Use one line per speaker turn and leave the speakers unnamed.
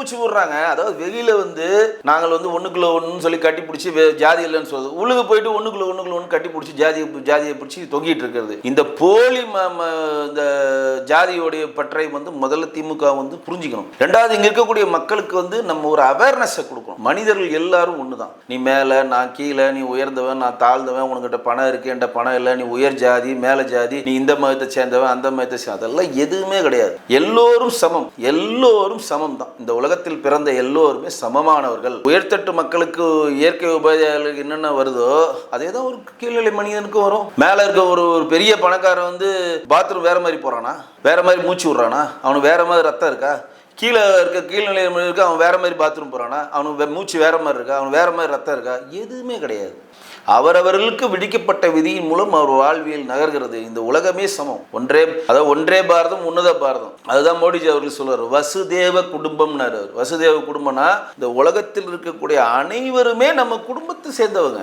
பூச்சி விடுறாங்க. அதாவது வெளியில வந்து நாங்கள் வந்து ஒண்ணுக்குள்ள ஒண்ணுன்னு சொல்லி கட்டி பிடிச்சி ஜாதி இல்லைன்னு சொல்லுது உள்ளுக்கு போயிட்டு ஒண்ணுக்குள்ள ஒண்ணுக்குள்ள ஒன்று கட்டி பிடிச்சி ஜாதியை ஜாதியை பிடிச்சி தொங்கிட்டு இருக்கிறது. இந்த போலி ம- ம- இந்த ஜாதியோடைய பற்றை வந்து முதல்ல திமுக வந்து புரிஞ்சுக்கணும். ரெண்டாவது இங்க இருக்கக்கூடிய மக்களுக்கு வந்து நம்ம ஒரு அவேர்னஸை கொடுக்கணும். மனிதர்கள் எல்லாரும் ஒண்ணுதான். நீ மேலே நான் கீழே நீ உயர்ந்தவன் நான் தாழ்ந்தவன் உனக்கிட்ட பணம் இருக்கு என்கிட்ட பணம் இல்லை நீ உயர் ஜாதி மேலே ஜாதி நீ இந்த மதத்தை சேர்ந்தவன் அந்த மதத்தை சேர்ந்த அதெல்லாம் எதுவுமே கிடையாது. எல்லோரும் சமம். எல்லோரும் சமம் தான் இந்த உலகத்தில் பிறந்த எல்லோருமே சமமானவர்கள். உயர்த்தட்டு மக்களுக்கு இயற்கை உபாதைகளுக்கு என்னென்ன வருதோ அதே தான் ஒரு கீழ்நிலை மனிதனுக்கும் வரும். மேலே இருக்க ஒரு ஒரு பெரிய பணக்காரன் வந்து பாத்ரூம் வேற மாதிரி போறானா? வேற மாதிரி மூச்சு விட்றானா? அவனுக்கு வேற மாதிரி ரத்தம் இருக்கா? கீழே இருக்க கீழ்நிலை இருக்க அவன் வேற மாதிரி பாத்ரூம் போறானா? அவனுக்கு மூச்சு வேற மாதிரி இருக்கா? அவனுக்கு வேற மாதிரி ரத்தம் இருக்கா? எதுவுமே கிடையாது. அவரவர்களுக்கு விதிக்கப்பட்ட விதியின் மூலம் அவர் வாழ்வியல் நகர்கிறது. இந்த உலகமே சமம். ஒன்றே அதாவது ஒன்றே பாரதம் உன்னத பாரதம். அதுதான் மோடிஜி அவர்கள் சொல்றாரு. வசுதேவ குடும்பம்னாரு வசுதேவ குடும்பம்னா இந்த உலகத்தில் இருக்கக்கூடிய அனைவருமே நம்ம குடும்பத்தை சேர்ந்தவங்க.